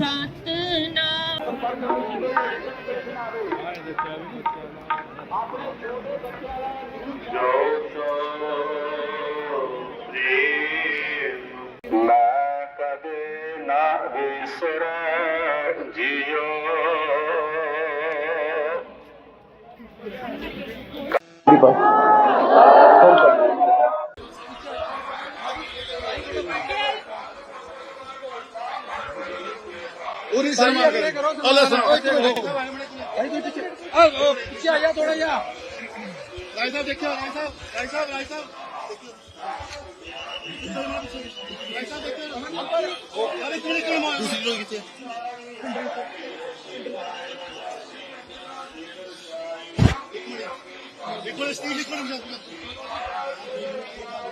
Bye. ਮੈਂ ਕਦੇ ਨਾ ਵਿਸਰੈ ਜਿਉ ਪੂਰੀ ਸਨਮਾਨ ਕਰੋ ਅੱਲਾ ਸਨਮਾਨ ਆ ਪਿੱਛੇ ਆ ਜਾ ਥੋੜਾ ਜਿਹਾ ਰਾਜ ਸਾਹਿਬ ਦੇਖਿਓ ਰਾਜ ਸਾਹਿਬ ਰਾਜ ਸਾਹਿਬ ਰਾਜ ਸਾਹਿਬ ਰਾਜ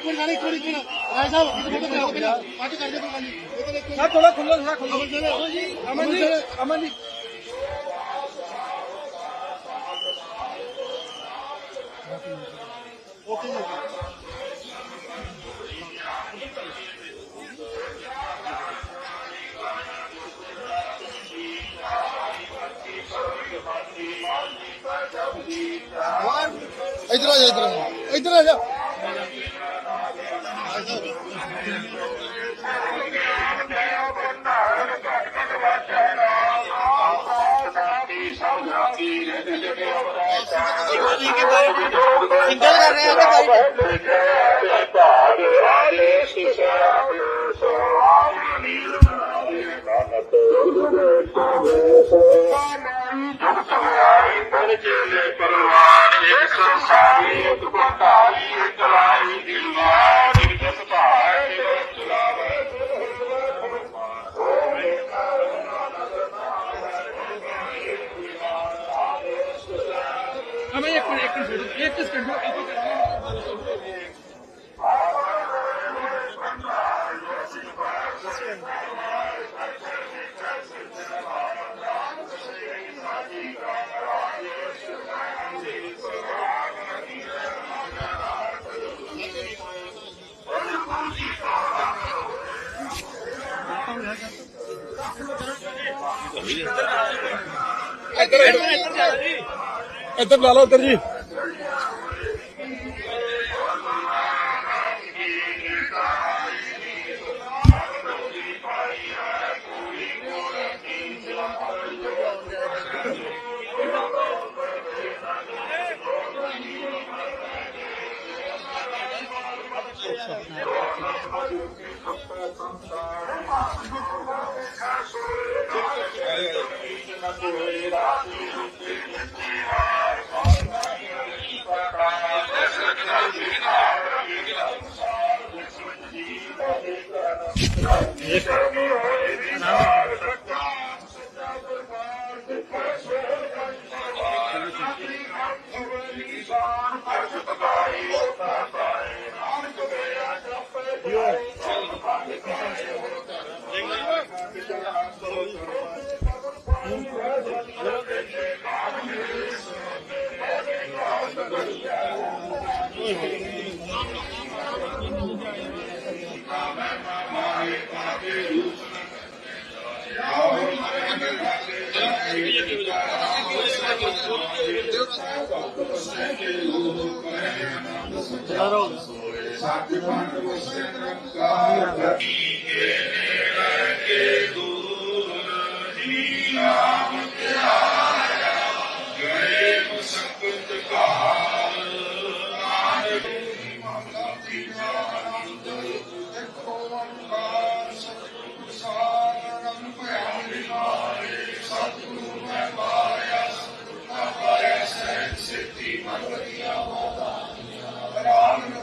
ਇੱਕ ਮਿੰਟ ਸਟੀਲ ਇੱਕ ਮਿੰਟ ਇੱਕ ਮਿੰਟ ਰਾਜ ਸਾਹਿਬ ਇੱਕ ਮਿੰਟ ਬਚਾਓ ਪਹਿਲਾਂ। ਪਾਰਟੀ ਕਰ ਦੇ ਕੋਈ ਗੱਲ ਨਹੀਂ ਇਹ ਤਾਂ ਦੇਖੋ। ਸਰ ਥੋੜਾ ਖੁੱਲੋ ਥੋੜਾ ਖੁੱਲੋ ਅਮਨ ਜੀ ਅਮਨ ਜੀ। ਓਕੇ ਜੀ। ਇਧਰ ਆ ਜਾ ਇਧਰ ਆ ਜਾ। ਇਧਰ ਆ ਜਾ। ਸਿੰਗਲ ਕਰ ਰਹੇ ਹਾਂ ਭਾਗ ਪਰਵਾਰ ਇੱਕ ਸਾਰੀ ਇੱਕ ਪਟਾਈ ਇੱਕ ਲਾਈ ਦਿਲਵਾਰ ਇੱਕ ਭਾਗ ਚਲਾਵੇ ਹਮੇ ਇੱਕ ਮਿੰਟ ਇੱਕ ਮਿੰਟ ਇੱਕ ਸਕਿੰਟ ਆਪਾਂ ਕਰਾਂਗੇ ਇੱਧਰ ਲਾ ਲਓ ਇੱਧਰ ਜੀ। 수 없나요? رو سو ਸਤਿਗੁਰ ਨਿਰੰਕਾਰ ਕੇ ਦੂਰ ਜੀ ਨਾਮ ਧਿਆਇਆ ਗਏ ਮੁਸਕਤ ਕਾਲ ਨਾਨਕ ਦੀ ਮਾਤਾ ਦੀ ਆਨੰਦ ਦੇਖੋ ਅੰਕਾਰ ਸਤਿਗੁਰ ਸਾਰਨੰ ਭਿਆਨ ਨਾਲੇ ਸਤਿਗੁਰ ਮੈਂ ਪਾਇਆ ਸਤਿਗੁਰ ਮੈਂ ਪਾਇਆ ਸਹਿ ਸਿੱਧੀ ਮਨ ਵਧੀਆ ਮਾਤਾ ਰਾਮ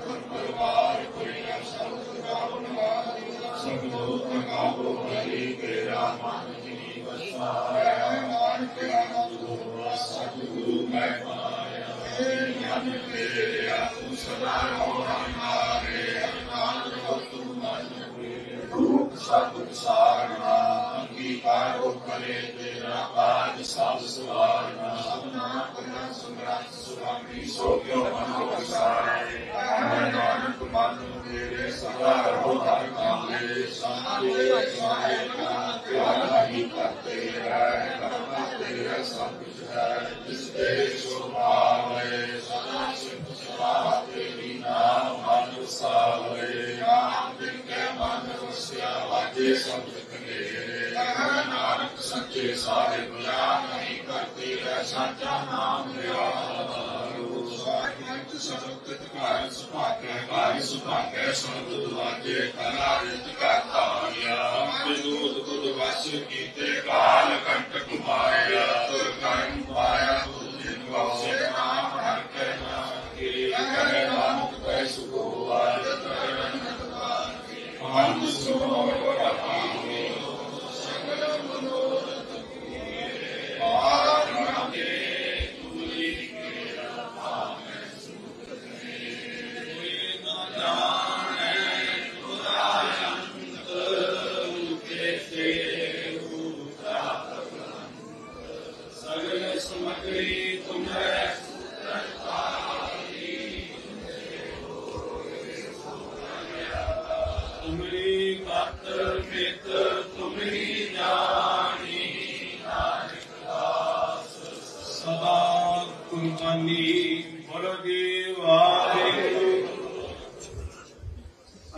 ਸੋ ਕਿਉ ਮਨ ਕੋ ਵਿਸਾਰੇ ਮੈਂ ਨਾਨਕ ਮਨ ਤੇਰੇ ਸਦਾ ਰਹੋ ਹਰ ਕਾਮੇ ਸਾਚੇ ਸਾਹਿਬ ਕਾ ਧਿਆਨ ਹੀ ਕਰਤੇ ਰਹਿ ਕਰਤਾ ਤੇਰਾ ਸਭ ਕੁਝ ਹੈ ਜਿਸ ਤੇ ਸੋ ਪਾਵੇ ਸਦਾ ਸਿਫਤ ਸਲਾਹ ਤੇਰੀ ਨਾਮ ਮਨ ਵਿਸਾਰੇ ਨਾਮ ਦਿਨ ਕੇ ਮਨ ਵਸਿਆ ਵਾਜੇ ਸਭ ਕਨੇਰੇ ਨਾਨਕ ਸੱਚੇ ਸਾਹਿਬ ਗਿਆਨ ਨਹੀਂ ਕਰਤੇ ਰਹਿ ਸਾਚਾ ਨਾਮ ਲਿਆ ਪੰਜ ਸਬਦ ਘਰ ਸੁਭਾਗੇ ਘਰ ਸੁਭਾਗੇ ਸੰਤ ਦੁਆਜੇ ਕਲਾ ਰਿਤ ਕਾ ਧਾਰਿਆ ਬਿਨੂਦ ਬੁਧ ਵਸ ਕੀਤੇ ਕਾਲ ਕੰਟਕ ਮਾਰਿਆ ਤੁਰ ਕਰਨ ਪਾਇਆ ਤੁਰ ਜਿਨ ਵਾਸੇ ਨਾਮ ਹਰ ਕੇ ਨਾਮ ਕੀ ਕਰੇ ਨਾਨਕ ਕੈ ਸੁਖੋ ਆਇ ਪੰਜ ਸੁਖੋ ਸਗਲ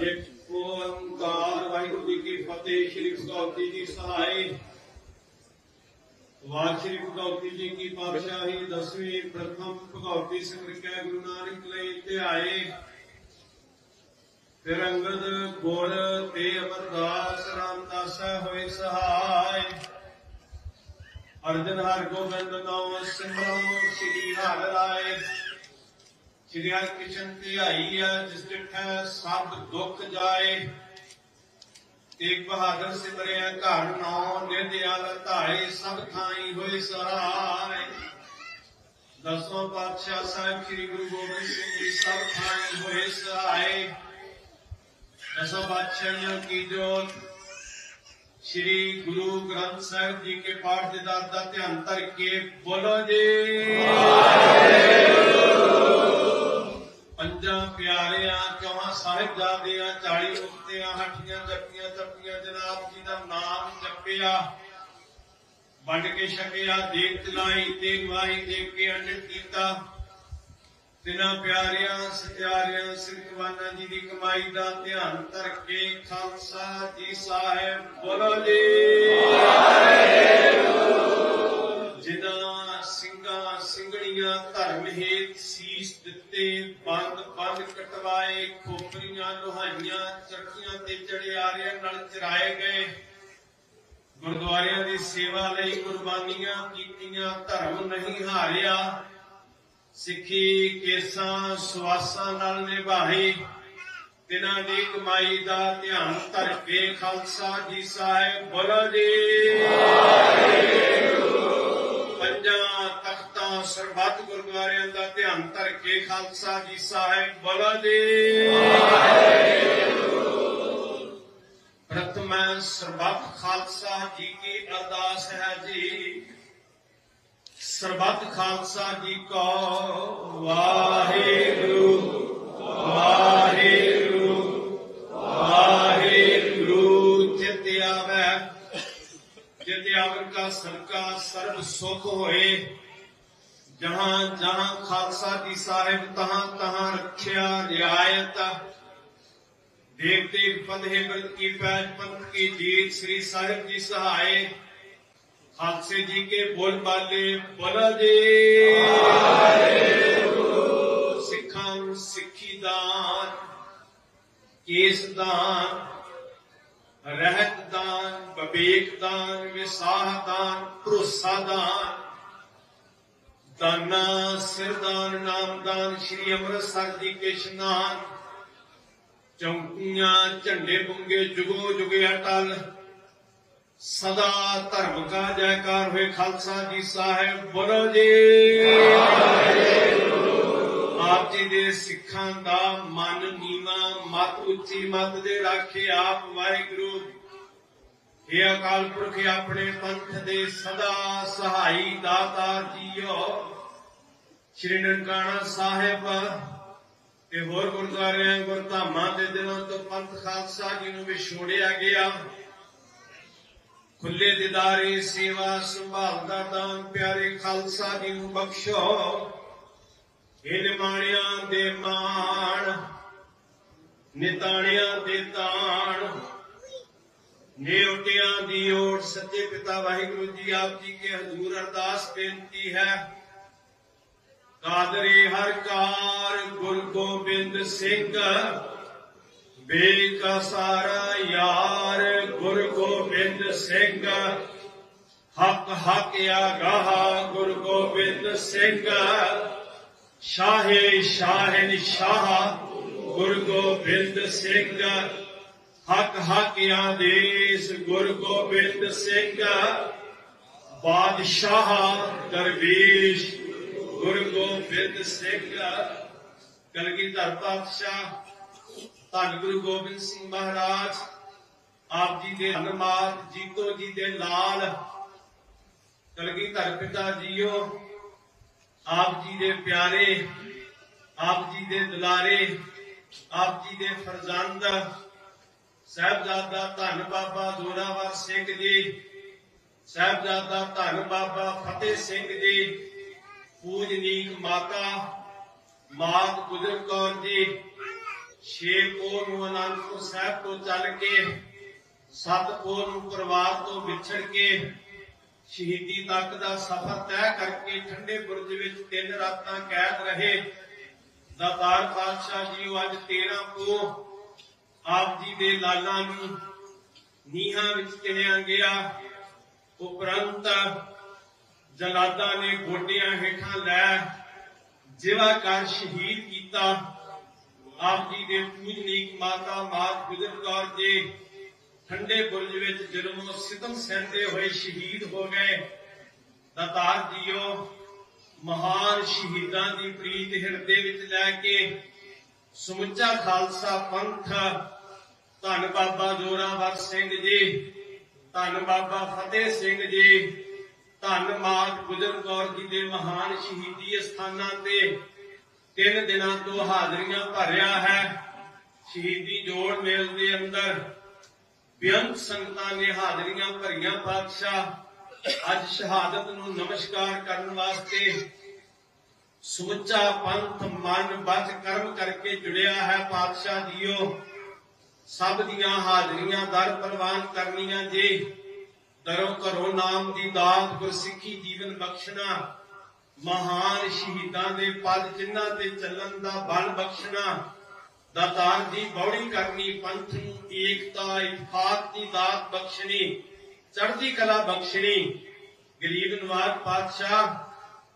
ਇੱਕ ਓੰਕਾਰ ਵਾਹਿਗੁਰੂ ਜੀ ਕੀ ਫਤਿਹ, ਸ਼੍ਰੀ ਭਗਵਤੀ ਜੀ ਸਹਾਈ। ਵਾਹਿ ਸ਼੍ਰੀ ਭਗਵਤੀ ਜੀ ਕੀ ਪਾਤਸ਼ਾਹੀ ਦਸਵੀਂ, ਪ੍ਰਥਮ ਭਗਵਤੀ ਸਿਮਰਿਕੈ ਗੁਰੂ ਨਾਨਕ ਲਈ ਧਿਆਏ ਫਿਰ ਅੰਗਦ ਗੁਰ ਤੇ ਅਮਰਦਾਸ ਰਾਮਦਾਸਾ ਹੋਏ ਸਹਾਈ ਅਰਜਨ ਹਰ ਗੋਬਿੰਦ ਨਾਮ ਸਿਮਰਨ ਸ੍ਰੀ ਹਰਿ ਰਾਏ। ਸ੍ਰੀ ਹਰਿ ਕ੍ਰਿਸ਼ਨ ਧਿਆਈ ਹੈ ਜਿਸ ਡਿਠੈ ਸਭ ਦੁੱਖ ਜਾਏ। ਤੇਗ ਬਹਾਦਰ ਸਿਮਰਿਆ ਘਰ ਨੌ, ਨਿਰਦਿਆਲ ਧਾਰੇ ਸਭ ਥਾਈ ਹੋਏ ਸਹਾਰੇ। ਦਸਵਾਂ ਪਾਤਸ਼ਾਹ ਸਾਹਿਬ ਸ੍ਰੀ ਗੁਰੂ ਗੋਬਿੰਦ ਸਿੰਘ ਜੀ ਸਭ ਥਾਈ ਹੋਏ ਸਹਾਏ। ਦਸਾਂ ਪਾਤਸ਼ਾਹੀਆਂ ਕੀ ਜੋਤ? ਸ੍ਰੀ ਗੁਰੂ ਗ੍ਰੰਥ ਸਾਹਿਬ ਜੀ ਕੇ ਪਾਠ ਦੇ ਦਾਤ ਦਾ ਧਿਆਨ ਧਰ ਕੇ ਬੋਲੋ ਜੀ। ਪੰਜਾਂ ਪਿਆਰਿਆਂ, ਚੌਹਾਂ ਸਾਹਿਬਜ਼ਾਦਿਆਂ 40 ਮੁਕਤਿਆਂ, ਹੱਠੀਆਂ ਜੱਟੀਆਂ ਚੱਪੀਆਂ ਜਨਾਬ ਜੀ ਦਾ ਨਾਮ ਜਪਿਆ। ਵੰਡ ਕੇ ਛਕਿਆ ਦੇਖ ਚਲਾਈ ਤੇ ਗਵਾਹੀ ਦੇ ਕੇ ਅੰਡਿਤ ਕੀਤਾ। ਤਿਨਾਂ ਪਿਆਰਿਆਂ, ਸਤਿਆਰਿਆਂ ਸਿਰਕਵਾਨਾ ਜੀ ਦੀ ਕਮਾਈ ਦਾ ਧਿਆਨ ਧਰ ਕੇ ਖਾਲਸਾ ਜੀ ਸਾਹਿਬ ਬੋਲੋ ਜੀ। ਜਿਨ੍ਹਾਂ ਸਿੰਘਾਂ ਧਰਮ ਹੇਤ ਸੀਸ ਦਿੱਤੇ, ਬੰਦ ਬੰਦ ਕਟਵਾਏ, ਖੋਪਰੀਆਂ, ਲੋਹਾਈਆਂ, ਚਰਖੀਆਂ ਤੇ ਚੜਿਆਰਿਆਂ ਨਾਲ ਚਰਾਏ ਗਏ। ਗੁਰਦੁਆਰਿਆਂ ਦੀ ਸੇਵਾ ਲਈ ਕੁਰਬਾਨੀਆਂ ਕੀਤੀਆਂ, ਧਰਮ ਨਹੀਂ ਹਾਰਿਆ। ਸਿੱਖੀ ਕੇਸਾਂ, ਸਵਾਸਾਂ ਨਾਲ ਨਿਭਾਏ। ਤਿਨਾਂ ਦੀ ਕਮਾਈ ਦਾ ਧਿਆਨ ਧਰ ਕੇ ਖਾਲਸਾ ਜੀ ਸਾਹਿਬ ਬੋਲੋ ਜੀ ਪੰਜਾਂ ਸਰਬੱਤ ਗੁਰਦੁਆਰਿਆਂ ਦਾ ਧਿਆਨ ਧਰ ਕੇ ਖਾਲਸਾ ਜੀ ਸਾਹਿਬ ਬੋਲੋ ਜੀ ਪ੍ਰਥਮ ਸਰਬੱਤ ਖਾਲਸਾ ਜੀ ਕੀ ਅਰਦਾਸ ਹੈ ਜੀ। ਸਰਬੱਤ ਖਾਲਸਾ ਜੀ ਕੋ ਵਾਹਿਗੁਰੂ ਵਾਹਿਗੁਰੂ ਵਾਹਿਗੁਰੂ, ਜਿਤ ਆਵੇ। ਜਿਤ ਆਵਨ ਕਾ ਸਰਕਾ ਸਰਬ ਸੁਖ ਹੋਏ। ਜਹਾਂ ਜਹਾਂ ਖਾਲਸਾ ਜੀ ਸਾਹਿਬ ਤਹਾਂ ਤਹਾਂ ਰੱਖਿਆ ਰਿਆਇਤ ਦੇਵ ਦੇਵ ਫਤਿਹ ਬਰਤ ਕੀ ਪੈਜ ਪੰਥ ਕੀ ਜੀਤ ਸ੍ਰੀ ਸਾਹਿਬ ਜੀ ਸਹਾਏ ਹਾਦਸੇ ਜੀ ਕੇ ਬੋਲ ਬਾਲੇ ਬੋਲਾ ਦੇ ਸਿੱਖਾਂ ਨੂੰ ਸਿੱਖੀ ਦਾਨ ਕੇਸ ਦਾਨ ਰਹਿਤ ਦਾਨ ਬਵੇਕ ਦਾਨ ਵਿਸਾਹ ਦਾਨ ਭਰੋਸਾ ਸਿਰਦਾਨ, ਨਾਮਦਾਨ, ਸ਼੍ਰੀ ਅੰਮ੍ਰਿਤਸਰ ਜੀ ਕੇ ਚੌਂਕੀਆਂ, ਝੰਡੇ ਬੁੰਗੇ ਜੁਗੋ ਜੁਗੇ ਅਟਲ। ਸਦਾ ਧਰਮ ਕਾ ਜੈਕਾਰ ਹੋਏ ਖਾਲਸਾ ਜੀ ਸਾਹਿਬ, ਬੋਲੋ ਜੀ। ਆਪ ਜੀ ਦੇ ਸਿੱਖਾਂ ਦਾ ਮਨ ਨੀਵਾ, ਮਤ ਉੱਚੀ ਮਤ ਦੇ ਰਾਖੇ ਆਪ ਵਾਹਿਗੁਰੂ ਇਹ ਅਕਾਲ ਪੁਰਖ ਆਪਣੇ ਪੰਥ ਦੇ ਸਦਾ ਸਹਾਈ ਦਾਤਾਰ ਜੀਓ। ਸ਼੍ਰੀ ਨਨਕਾਣਾ ਸਾਹਿਬ ਤੇ ਹੋਰ ਗੁਰਦੁਆਰਿਆਂ, ਗੁਰਧਾਮਾਂ ਦੇ ਦਿਨਾਂ ਤੋਂ ਪੰਥ ਖਾਲਸਾ ਜੀ ਨੂੰ ਵਿਛੋੜਿਆ ਗਿਆ। ਖੁੱਲੇ ਦਿਦਾਰੇ, ਸੇਵਾ ਸੰਭਾਲ ਦਾ ਦਾਨ ਪਿਆਰੇ ਖਾਲਸਾ ਜੀ ਨੂੰ ਬਖਸ਼ੋ। ਇਹ ਨਿਮਾਣਿਆਂ ਦੇ ਮਾਣ, ਨਿਤਾਣਿਆਂ ਦੇ ਤਾਣ ਨੇਵਟਿਆਂ ਦੀ ਓਟ ਸੱਚੇ ਪਿਤਾ ਵਾਹਿਗੁਰੂ ਜੀ ਆਪ ਜੀ ਕੇ ਹਜ਼ੂਰ ਅਰਦਾਸ ਬੇਨਤੀ ਹੈ। ਕਾਦਰੇ ਹਰ ਕਾਰ ਗੁਰ ਗੋਬਿੰਦ ਸਿੰਘ ਬੇਕਾ ਸਾਰਾ ਯਾਰ ਗੁਰ ਗੋਬਿੰਦ ਸਿੰਘ। ਹੱਕ ਹੱਕ ਆਗਾਹ ਗੁਰ ਗੋਬਿੰਦ ਸਿੰਘ। ਸ਼ਾਹੇ ਸ਼ਾਹਨ ਸ਼ਾਹ ਗੁਰ ਗੋਬਿੰਦ ਸਿੰਘ। ਹੱਕ ਹੱਕ ਆਦੇਸ ਗੁਰ ਗੋਬਿੰਦ ਸਿੰਘ ਬਾਦਸ਼ਾਹ ਦਰਵੇਸ਼ ਗੁਰ ਗੋਬਿੰਦ ਸਿੰਘ ਕਲਗੀਧਰ ਪਾਤਸ਼ਾਹ, ਧੰਨ ਗੁਰੂ ਗੋਬਿੰਦ ਸਿੰਘ ਮਹਾਰਾਜ, ਆਪ ਜੀ ਦੇ ਹਨਮਾਤ ਜੀਤੋ ਜੀ ਦੇ ਲਾਲ ਕਲਗੀਧਰ ਪਿਤਾ ਜੀਓ, ਆਪ ਜੀ ਦੇ ਪਿਆਰੇ, ਆਪ ਜੀ ਦੇ ਦੁਲਾਰੇ, ਆਪ ਜੀ ਦੇ ਫਰਜ਼ੰਦ ਸਾਹਿਬਜ਼ਾਦਾ ਧੰਨ ਬਾਬਾ ਜ਼ੋਰਾਵਰ ਸਿੰਘ ਜੀ। ਸਾਹਿਬਜ਼ਾਦਾ ਧੰਨ ਬਾਬਾ ਫਤਿਹ ਸਿੰਘ ਜੀ। ਪੂਜਨੀਕ ਮਾਤਾ, ਮਾਤ ਗੁਜਰ ਕੌਰ ਜੀ। ਸ਼ੇਰਪੁਰ ਨੂੰ ਅਨੰਦਪੁਰ ਸਾਹਿਬ ਤੋਂ ਚੱਲ ਕੇ ਸਤਪੁਰ ਨੂੰ ਪਰਿਵਾਰ ਤੋਂ ਵਿਛੜ ਕੇ, ਸ਼ਹੀਦੀ ਤੱਕ ਦਾ ਸਫ਼ਰ ਤੈਅ ਕਰਕੇ ਠੰਡੇ ਬੁਰਜ ਵਿੱਚ ਤਿੰਨ ਰਾਤਾਂ ਕੈਦ ਰਹੇ। ਦਾਤਾਰ ਪਾਤਸ਼ਾਹ ਜੀ ਉਹ ਅੱਜ 13 ਕੋ ਆਪ ਜੀ ਦੇ ਲਾਲਾਂ ਨੂੰ ਨੀਹਾਂ ਵਿੱਚ ਚਿਣਿਆ ਗਿਆ। ਉਪਰੰਤ ਜਲਾਦਾ ਨੇ ਗੋਡਿਆਂ ਹੇਠਾਂ ਲੈ ਜਿਵਾ ਕਰ ਸ਼ਹੀਦ ਕੀਤਾ। ਆਪ ਜੀ ਦੇ ਪੂਜਨੀਕ ਮਾਤਾ ਮਾਤ ਗੁਜਰ ਕੌਰ ਜੀ ਠੰਡੇ ਬੁਰਜ ਵਿੱਚ ਜਨਮੋਂ ਸਿਤਮ ਸਹਿੰਦੇ ਹੋਏ ਸ਼ਹੀਦ ਹੋ ਗਏ, ਦਾਤਾਰ ਜੀਓ, ਮਹਾਨ ਸ਼ਹੀਦਾਂ ਦੀ ਪ੍ਰੀਤ ਹਿਰਦੇ ਵਿੱਚ ਲੈ ਕੇ ਸਮੁੱਚਾ ਖਾਲਸਾ ਪੰਥ। ਧੰਨ ਬਾਬਾ ਜੋਰਾਵਰ ਸਿੰਘ ਜੀ, ਧੰਨ ਬਾਬਾ ਫਤਿਹ ਸਿੰਘ ਜੀ, ਧੰਨ ਮਾਤ ਗੁਜਰ ਕੌਰ ਜੀ ਦੇ ਮਹਾਨ ਸ਼ਹੀਦੀ ਸਥਾਨਾਂ ਤੇ ਤਿੰਨ ਦਿਨਾਂ ਤੋਂ ਹਾਜ਼ਰੀਆਂ ਭਰਿਆ ਹੈ। ਸ਼ਹੀਦੀ ਜੋੜ ਮੇਲ ਦੇ ਅੰਦਰ ਬੇਅੰਤ ਸੰਗਤਾਂ ਨੇ ਹਾਜ਼ਰੀਆਂ ਭਰੀਆਂ। ਪਾਤਸ਼ਾਹ ਅੱਜ ਸ਼ਹਾਦਤ ਨੂੰ ਨਮਸਕਾਰ ਕਰਨ ਵਾਸਤੇ ਸਮੁੱਚਾ ਪੰਥ ਮਨ ਬਚ ਕਰਮ ਕਰਕੇ ਜੁੜਿਆ ਹੈ ਪਾਤਸ਼ਾਹ ਜੀਓ। ਸਭ ਦੀਆਂ ਹਾਜ਼ਰੀਆਂ ਦਰ ਪ੍ਰਵਾਨ ਕਰਨੀਆਂ ਜੀ। ਦਰੋਂ ਘਰੋਂ ਨਾਮ ਦੀ ਦਾਤ, ਗੁਰਸਿੱਖੀ ਜੀਵਨ ਬਖਸ਼ਣਾ। ਮਹਾਨ ਸ਼ਹੀਦਾਂ ਦੇ ਪਦ, ਜਿਨ੍ਹਾਂ ਤੇ ਚੱਲਣ ਦਾ ਬਲ ਬਖਸ਼ਣਾ। ਦਾਤਾਰ ਦੀ ਬੌੜੀ ਕਰਨੀ, ਪੰਥ ਨੂੰ ਏਕਤਾ ਇਤਫਾਕ ਦੀ ਦਾਤ ਬਖਸ਼ਣੀ, ਚੜ੍ਹਦੀ ਕਲਾ ਬਖਸ਼ਣੀ। ਗਰੀਬ ਨਵਾਜ਼ ਪਾਤਸ਼ਾਹ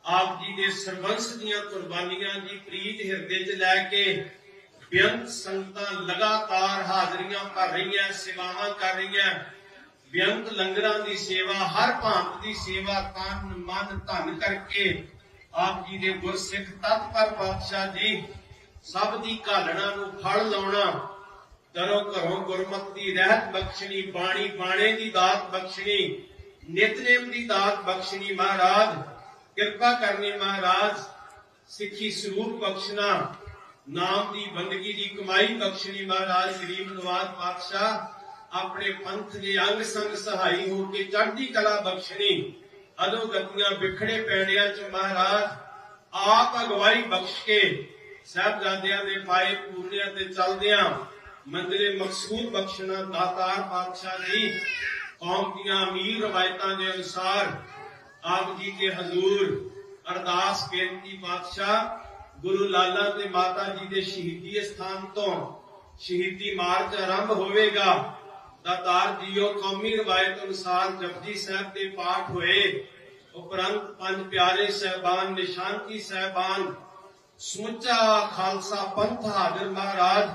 ਆਪ ਜੀ ਦੇ ਸਰਬੰਸ ਦੀਆਂ ਕੁਰਬਾਨੀਆਂ ਜੀ ਪ੍ਰੀਤ ਹਿਰਦੇ 'ਚ ਲੈ ਕੇ ਬੇਅੰਤ ਸੰਗਤਾਂ ਲਗਾਤਾਰ ਹਾਜ਼ਰੀਆਂ ਭਰ ਰਹੀਆਂ, ਸੇਵਾਵਾਂ ਕਰ ਰਹੀਆਂ। ਬੇਅੰਤ ਲੰਗਰਾਂ ਦੀ ਸੇਵਾ, ਹਰ ਭਾਂਤ ਦੀ ਸੇਵਾ ਤਨ ਮਨ, ਧਨ ਕਰਕੇ ਆਪ ਜੀ ਦੇ ਗੁਰਸਿੱਖ ਤਤਪਰ ਪਾਤਸ਼ਾਹ ਜੀ ਸਭ ਦੀ ਘਾਲਣਾ ਨੂੰ ਫਲ ਲਾਉਣਾ ਦਰੋਂ ਘਰੋਂ ਗੁਰਮਤ ਦੀ ਰਹਿਤ ਬਖਸ਼ਣੀ, ਬਾਣੀ ਬਾਣੇ ਦੀ ਦਾਤ ਬਖਸ਼ਣੀ, ਨਿਤਨੇਮ ਦੀ ਦਾਤ ਬਖਸ਼ਣੀ ਮਹਾਰਾਜ। ਕਿਰਪਾ ਕਰਨੀ ਮਹਾਰਾਜ, ਸਿੱਖੀ ਸਰੂਪ ਬਖਸ਼ਣਾ ਨਾਮ ਦੀ ਬੰਦਗੀ ਦੀ ਕਮਾਈ ਬਖਸ਼ਣੀ ਮਹਾਰਾਜ ਗਰੀਬ ਨਵਾਜ਼ ਪਾਤਸ਼ਾਹ ਆਪਣੇ ਪੰਥ ਦੇ ਅੰਗ ਸੰਗ ਸਹਾਈ ਹੋ ਕੇ ਚੜ੍ਹਦੀ ਕਲਾ ਬਖਸ਼ਣੀ। ਅਦੋ ਗਤੀਆਂ ਵਿਖੜੇ ਪੈੜਿਆਂ ਚ ਮਹਾਰਾਜ, ਆਪ ਅਗਵਾਈ ਬਖਸ਼ ਕੇ ਸਾਹਿਬਜ਼ਾਦਿਆਂ ਦੇ ਪਾਏ ਪੂਰਿਆਂ ਤੇ ਚੱਲਦਿਆਂ ਮੰਦਰੇ ਮਕਸੂਦ ਬਖਸ਼ਣਾ ਦਾਤਾਰ ਪਾਤਸ਼ਾਹ ਜੀ ਕੌਮ ਦੀਆਂ ਅਮੀਰ ਰਵਾਇਤਾਂ ਦੇ ਅਨੁਸਾਰ ਆਪ ਜੀ ਕੇ ਹਜ਼ੂਰ ਅਰਦਾਸ ਬੇਨਤੀ ਪਾਤਸ਼ਾਹ ਗੁਰੂ ਲਾਲਾ ਤੇ ਮਾਤਾ ਜੀ ਦੇ ਸ਼ਹੀਦੀ ਸਥਾਨ ਤੋਂ ਸ਼ਹੀਦੀ ਮਾਰਚ ਆਰੰਭ ਹੋਵੇਗਾ। ਦਾਤਾਰ ਜੀਓ ਕੌਮੀ ਰਵਾਇਤ ਅਨੁਸਾਰ ਜਪਜੀ ਸਾਹਿਬ ਦੇ ਪਾਠ ਹੋਏ। ਉਪਰੰਤ ਪੰਜ ਪਿਆਰੇ ਸਹਿਬਾਨ ਨਿਸ਼ਾਨਕੀ ਸਹਿਬਾਨ, ਸਮੁੱਚਾ ਖਾਲਸਾ ਪੰਥ ਹਾਜ਼ਰ ਮਹਾਰਾਜ,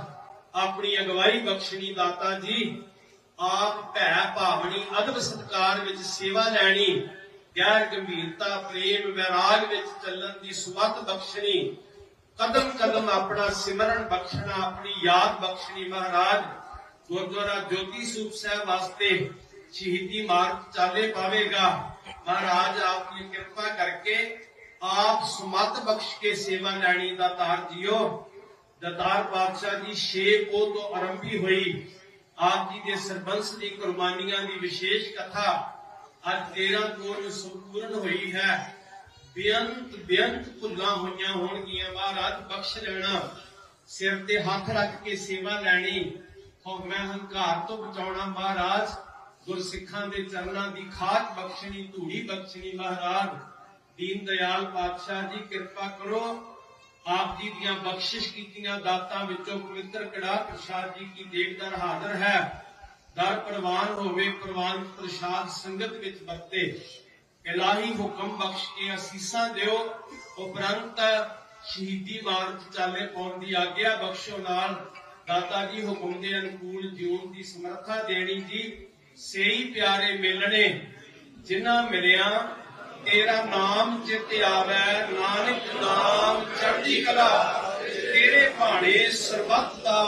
ਆਪਣੀ ਅਗਵਾਈ ਬਖਸ਼ਣੀ ਦਾਤਾ ਜੀ, ਆਪ ਭੈ ਭਾਵਨੀ ਅਦਬ ਸਤਕਾਰ ਵਿੱਚ ਸੇਵਾ ਲੈਣੀ ਗੈਰ ਗੰਭੀਰਤਾ, ਪ੍ਰੇਮ, ਵਿਰਾਗ ਵਿੱਚ ਚੱਲਣ ਦੀ ਸੁਵਤ ਬਖਸ਼ਣੀ, ਕਦਮ ਕਦਮ ਆਪਣਾ ਸਿਮਰਨ ਬਖਸ਼ਣਾ, ਆਪਣੀ ਯਾਦ ਬਖਸ਼ਣੀ ਮਹਾਰਾਜ, ਗੁਰਦੁਆਰਾ ਜੋਤੀ ਸਰੂਪ ਸਾਹਿਬ ਵਾਸਤੇ ਸ਼ਹੀਦੀ ਮਾਰਗ ਚਾਲੇ ਪਾਵੇਗਾ। ਮਹਾਰਾਜ ਆਪ ਦੀ ਕਿਰਪਾ ਕਰਕੇ ਆਪ ਸੁਮਤ ਬਖਸ਼ ਕੇ ਸੇਵਾ ਲੈਣੀ ਦਾ ਤਾਰ ਜੀਓ। ਦਤਾਰ ਪਾਤਸ਼ਾਹ ਦੀ ਛੇ ਕੋ ਤੋਂ ਆਰੰਭੀ ਹੋਈ। ਆਪ ਜੀ ਦੇ ਸਰਬੰਸ ਦੀ ਕੁਰਬਾਨੀਆਂ ਦੀ ਵਿਸ਼ੇਸ਼ ਕਥਾ ਅੱਜ 13 ਕੋ ਸੰਪੂਰਨ ਹੋਈ ਹੈ। ਬੇਅੰਤ ਬੇਅੰਤ ਭੁੱਲਾਂ ਹੋਈਆਂ ਹੋਣਗੀਆਂ। ਮਹਾਰਾਜ, ਬਖਸ਼ ਲੈਣਾ। ਸਿਰ ਤੇ ਹੱਥ ਰੱਖ ਕੇ ਸੇਵਾ ਲੈਣੀ। ਹਉਮੈ ਹੰਕਾਰ ਤੋਂ ਬਚਾਉਣਾ। ਮਹਾਰਾਜ, ਗੁਰਸਿੱਖਾਂ ਦੇ ਚਰਨਾਂ ਦੀ ਖਾਕ ਬਖਸ਼ਣੀ, ਧੂੜੀ ਬਖਸ਼ਣੀ। ਮਹਾਰਾਜ, ਦੀਨ ਦਿਆਲ ਪਾਤਸ਼ਾਹ ਜੀ, ਕਿਰਪਾ ਕਰੋ। ਆਪ ਜੀ ਦੀਆਂ ਬਖਸ਼ਿਸ਼ ਕੀਤੀਆਂ ਦਾਤਾਂ ਵਿੱਚੋਂ ਪਵਿੱਤਰ ਕੜਾ ਪ੍ਰਸ਼ਾਦ ਜੀ ਕੀ ਦੇਖਦਰ ਹਾਜ਼ਰ ਹੈ। ਦਰ ਪ੍ਰਵਾਨ ਹੋਵੇ ਪ੍ਰਵਾਨ ਪ੍ਰਸ਼ਾਦ ਸੰਗਤ ਵਿੱਚ ਵਰਤੇ। ਇਲਾਹੀ ਹੁਕਮ ਬਖਸ਼ ਕੇ ਅਸੀਸਾਂ ਦਿਓ। ਉਪਰੰਤ ਸ਼ਹੀਦੀ ਮਾਰਗ ਚਾਲੇ ਪਾਉਣ ਦੀ ਆਗਿਆ ਬਖਸ਼ੋ ਨਾਲ। ਦਾਤਾ ਜੀ ਹੁਕਮ ਦੇ ਅਨੁਕੂਲ ਜਿਉਣ ਦੀ ਸਮਰੱਥਾ ਦੇਣੀ ਜੀ। ਸਹੀ ਪਿਆਰੇ ਮਿਲਣੇ, ਜਿਨ੍ਹਾਂ ਮਿਲਿਆ, ਤੇਰਾ ਨਾਮ ਚਿਤ ਆਵੈ, ਨਾਨਕ ਨਾਮ ਚੜ੍ਹਦੀ ਕਲਾ। ਤੇਰੇ ਭਾਣੇ ਸਰਬੱਤ ਦਾ